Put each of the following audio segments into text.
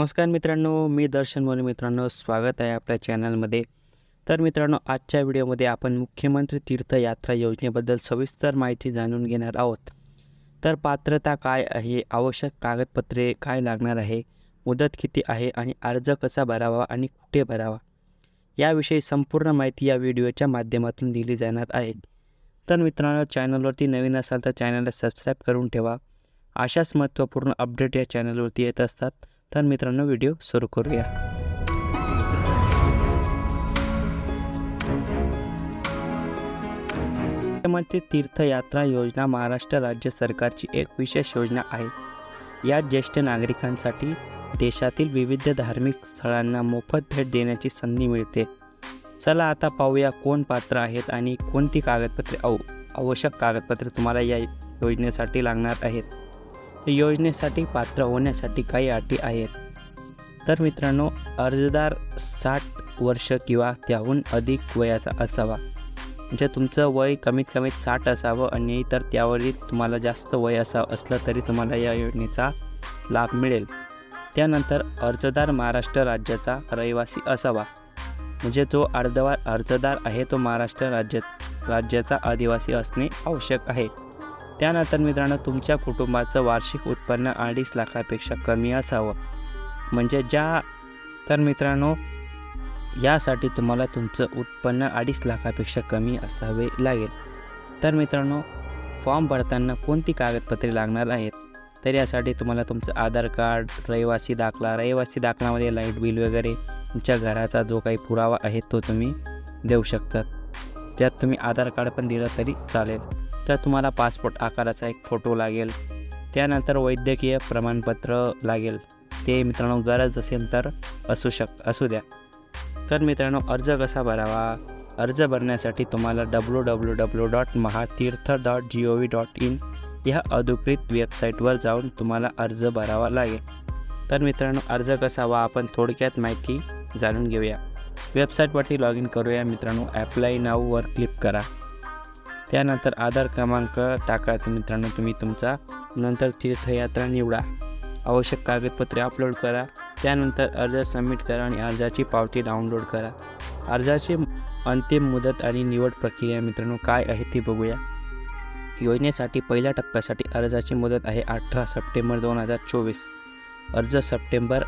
नमस्कार मित्रांनो मी दर्शन मोरे मित्रांनो स्वागत आहे आपल्या चॅनलमध्ये. तर मित्रांनो आजच्या व्हिडिओमध्ये आपण मुख्यमंत्री तीर्थयात्रा योजनेबद्दल सविस्तर माहिती जाणून घेणार आहोत. तर पात्रता काय आहे आवश्यक कागदपत्रे काय लागणार आहे मुदत किती आहे आणि अर्ज कसा भरावा आणि कुठे भरावा याविषयी संपूर्ण माहिती या व्हिडिओच्या माध्यमातून दिली जाणार आहे. तर मित्रांनो चॅनलवरती नवीन असाल तर चॅनलला सबस्क्राईब करून ठेवा. अशाच महत्त्वपूर्ण अपडेट या चॅनलवरती येत असतात. तर मित्रांनो व्हिडिओ सुरू करूया. मुख्यमंत्री तीर्थयात्रा योजना महाराष्ट्र राज्य सरकारची एक विशेष योजना आहे. यात ज्येष्ठ नागरिकांसाठी देशातील विविध धार्मिक स्थळांना मोफत भेट देण्याची संधी मिळते. चला आता पाहूया कोण पात्र आहेत आणि कोणती कागदपत्रे आव आवश्यक कागदपत्रे तुम्हाला या योजनेसाठी लागणार आहेत. योजनेसाठी पात्र होण्यासाठी काही अटी आहेत. तर मित्रांनो अर्जदार साठ वर्ष किंवा त्याहून अधिक वयाचा असावा. म्हणजे तुमचं वय कमीत कमी साठ असावं आणि तर त्यावरील तुम्हाला जास्त वय असा असलं तरी तुम्हाला या योजनेचा लाभ मिळेल. त्यानंतर अर्जदार महाराष्ट्र राज्याचा रहिवासी असावा. म्हणजे जो अर्धवा अर्जदार आहे तो महाराष्ट्र राज्यात राज्याचा आदिवासी असणे आवश्यक आहे. त्यानंतर मित्रांनो तुमच्या कुटुंबाचं वार्षिक उत्पन्न अडीच लाखापेक्षा कमी असावं. म्हणजे ज्या तर मित्रांनो यासाठी तुम्हाला तुमचं उत्पन्न अडीच लाखापेक्षा कमी असावे लागेल. तर मित्रांनो फॉर्म भरताना कोणती कागदपत्रे लागणार आहेत? तर यासाठी तुम्हाला तुमचं आधार कार्ड रहिवासी दाखला रहिवासी दाखल्यामध्ये लाइट बिल वगैरे तुमच्या घराचा जो काही पुरावा आहे तो तुम्ही देऊ शकतात त्यात तुम्ही आधार कार्ड पण दिलं तरी चालेल. तर तुम्हाला पासपोर्ट आकाराचा एक फोटो लागेल. त्यानंतर वैद्यकीय प्रमाणपत्र लागेल. ते मित्रांनो गरज असेल तर असू शक असू द्या. तर मित्रांनो अर्ज कसा भरावा? अर्ज भरण्यासाठी तुम्हाला W W W dot Mahatirth dot G O V dot in ह्या अधिकृत वेबसाईटवर जाऊन तुम्हाला अर्ज भरावा लागेल. तर मित्रांनो अर्ज कसा हवा आपण थोडक्यात माहिती जाणून घेऊया. वेबसाईटवरती लॉग इन करूया. मित्रांनो ॲप्लाय नाववर क्लिक करा. त्यानंतर आधार क्रमांक टाका तर मित्रांनो तुम्ही तुमचा. नंतर तीर्थयात्रा निवडा. आवश्यक कागदपत्रे अपलोड करा. त्यानंतर अर्ज सबमिट करा आणि अर्जाची पावती डाउनलोड करा. अर्जाची अंतिम मुदत आणि निवड प्रक्रिया मित्रांनो काय आहे ती बघूया. योजनेसाठी पहिल्या टप्प्यासाठी अर्जाची मुदत आहे अठरा सप्टेंबर दोन हजार चोवीस. अर्ज सप्टेंबर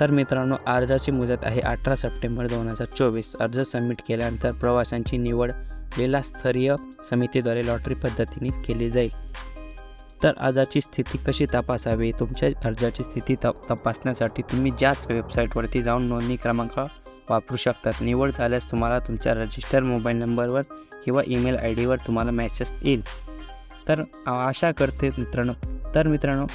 तर मित्रांनो अर्जाची मुदत आहे अठरा सप्टेंबर दोन हजार चोवीस. अर्ज सबमिट केल्यानंतर प्रवाशांची निवड जिल्हास्तरीय समितीद्वारे लॉटरी पद्धतीने केली जाईल. तर अर्जाची स्थिती कशी तपासावी? तुमच्या अर्जाची स्थिती त तपासण्यासाठी तुम्ही ज्याच वेबसाईटवरती जाऊन नोंदणी क्रमांक वापरू शकतात. निवड झाल्यास तुम्हाला तुमच्या रजिस्टर मोबाईल नंबरवर किंवा ईमेल आय डीवर तुम्हाला मॅसेज येईल. तर आशा करते मित्रांनो. तर मित्रांनो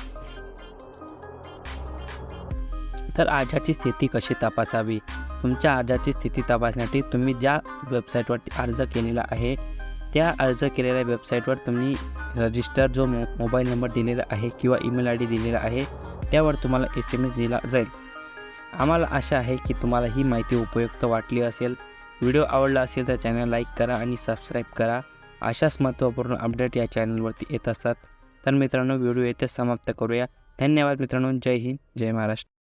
तर अर्जाची स्थिती कशी तपासावी? तुमच्या अर्जाची स्थिती तपासण्यासाठी तुम्ही ज्या वेबसाईटवरती अर्ज केलेला आहे त्या अर्ज केलेल्या वेबसाईटवर तुम्ही रजिस्टर जो मो मोबाईल नंबर दिलेला आहे किंवा ईमेल आय डी दिलेला आहे त्यावर तुम्हाला एस एम एस दिला जाईल. आम्हाला आशा आहे की तुम्हाला ही माहिती उपयुक्त वाटली असेल. व्हिडिओ आवडला असेल तर चॅनल लाईक करा आणि सबस्क्राईब करा. अशाच महत्त्वपूर्ण अपडेट या चॅनलवरती येत असतात. तर मित्रांनो व्हिडिओ येथे समाप्त करूया. धन्यवाद मित्रांनो. जय हिंद जय महाराष्ट्र.